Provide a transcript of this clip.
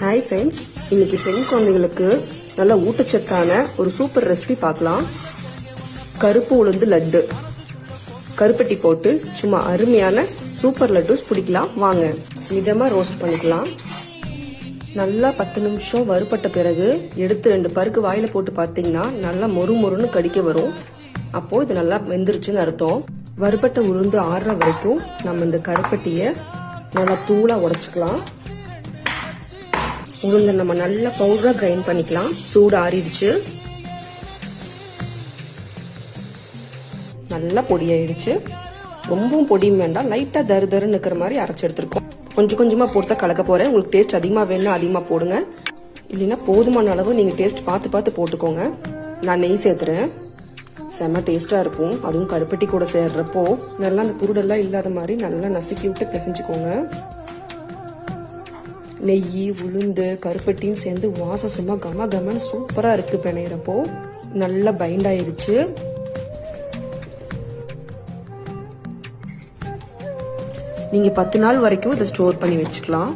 Hi friends இன்னைக்கு பெண் குழந்தைகளுக்கு நல்ல ஊட்டச்சத்தான ஒரு சூப்பர் ரெசிபி பார்க்கலாம். கருப்பு உளுந்து லட்டு. கருப்பட்டி போட்டு சும்மா அருமையான சூப்பர் லட்டுஸ் பிடிக்கலாம். வாங்க மிதமாக ரோஸ்ட் பண்ணிக்கலாம். நல்லா பத்து நிமிஷம் வறுபட்ட பிறகு எடுத்து ரெண்டு பருக்கு வாயில போட்டு பார்த்தீங்கன்னா நல்லா மொறு மொறுன்னு கடிக்க வரும். அப்போ இது நல்லா வெந்துருச்சுன்னு அர்த்தம். வறுபட்ட உளுந்து ஆறுற வரைக்கும் நம்ம இந்த கருப்பட்டியை நல்லா தூளா உடைச்சுக்கலாம். உளுந்த நம்ம நல்லா பவுடரா கிரைண்ட் பண்ணிக்கலாம். சூடு ஆறிடுச்சு. நல்லா பொடியாயிடுச்சு ரொம்பவும் பொடியும் வேண்டாம். லைட்டா தரு தருன்னு இருக்கிற மாதிரி அரைச்சு எடுத்திருக்கோம். கொஞ்சம் கொஞ்சமா போட்டு கலக்க போறேன். உங்களுக்கு டேஸ்ட் அதிகமா வேணும்னா அதிகமா போடுங்க. இல்லைன்னா போதுமான அளவு நீங்க டேஸ்ட் பார்த்து பார்த்து போட்டுக்கோங்க. நான் நெய் சேர்த்துறேன். செம டேஸ்டா இருக்கும். அதுவும் கருப்பட்டி கூட சேர்றப்போ நல்லா அந்த புருடெல்லாம் இல்லாத மாதிரி நல்லா நசுக்கி விட்டு பிசைஞ்சுக்கோங்க. நெய் உளுந்து கருப்பட்டியும் சேர்ந்து வாசம் சும்மா கம கமன்னு சூப்பரா இருக்கு பிணையிறப்போ. நல்லா பைண்ட் ஆயிருச்சு. நீங்க பத்து நாள் வரைக்கும் இதை ஸ்டோர் பண்ணி வச்சுக்கலாம்.